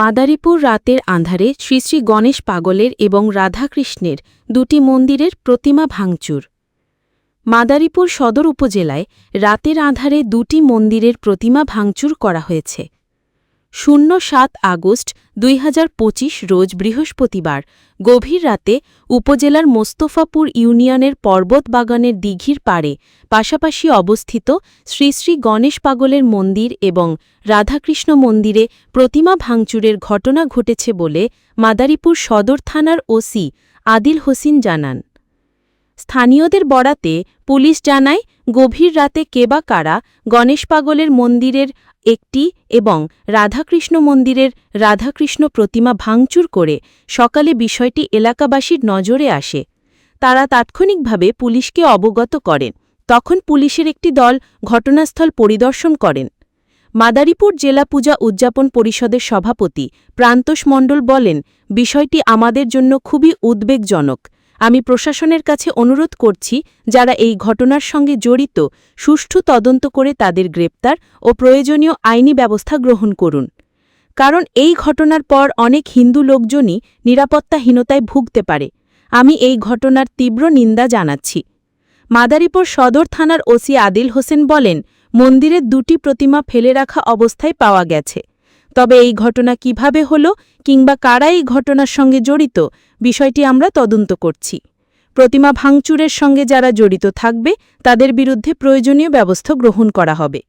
মাদারীপুর রাতের আন্ধারে শ্রী শ্রী গণেশ পাগলের এবং রাধাকৃষ্ণের দুটি মন্দিরের প্রতিমা ভাঙচুর। মাদারীপুর সদর উপজেলায় রাতের আধারে দুটি মন্দিরের প্রতিমা ভাঙচুর করা হয়েছে। শূন্য সাত আগস্ট দুই হাজার পঁচিশ রোজ বৃহস্পতিবার, গভীর রাতে উপজেলার মোস্তফাপুর ইউনিয়নের পর্বত বাগানের দিঘির পাড়ে পাশাপাশি অবস্থিত শ্রী শ্রী গণেশ পাগলের মন্দির এবং রাধাকৃষ্ণ মন্দিরে প্রতিমা ভাঙচুরের ঘটনা ঘটেছে বলে মাদারীপুর সদর থানার ওসি আদিল হোসিন জানান। স্থানীয়দের বরাতে পুলিশ জানায়, গভীর রাতে কেবা কারা গণেশ পাগলের মন্দিরের একটি এবং রাধাকৃষ্ণ মন্দিরের রাধাকৃষ্ণ প্রতিমা ভাঙচুর করে সকালে বিষয়টি এলাকাবাসীর নজরে আসে। তারা তাৎক্ষণিকভাবে পুলিশকে অবগত করেন। তখন পুলিশের একটি দল ঘটনাস্থল পরিদর্শন করেন। মাদারীপুর জেলা পূজা উদযাপন পরিষদের সভাপতি প্রান্তোষ মণ্ডল বলেন, বিষয়টি আমাদের জন্য খুবই উদ্বেগজনক। আমি প্রশাসনের কাছে অনুরোধ করছি যারা এই ঘটনার সঙ্গে জড়িত, সুষ্ঠু তদন্ত করে তাদের গ্রেপ্তার ও প্রয়োজনীয় আইনি ব্যবস্থা গ্রহণ করুন। কারণ এই ঘটনার পর অনেক হিন্দু লোকজনই নিরাপত্তাহীনতায় ভুগতে পারে। আমি এই ঘটনার তীব্র নিন্দা জানাচ্ছি। মাদারীপুর সদর থানার ওসি আদিল হোসেন বলেন মন্দিরের দুটি প্রতিমা ফেলে রাখা অবস্থায় পাওয়া গেছে। তবে এই ঘটনা কীভাবে হল কিংবা কারা এই ঘটনার সঙ্গে জড়িত, বিষয়টি আমরা তদন্ত করছি। প্রতিমা ভাঙচুরের সঙ্গে যারা জড়িত থাকবে, তাদের বিরুদ্ধে প্রয়োজনীয় ব্যবস্থা গ্রহণ করা হবে।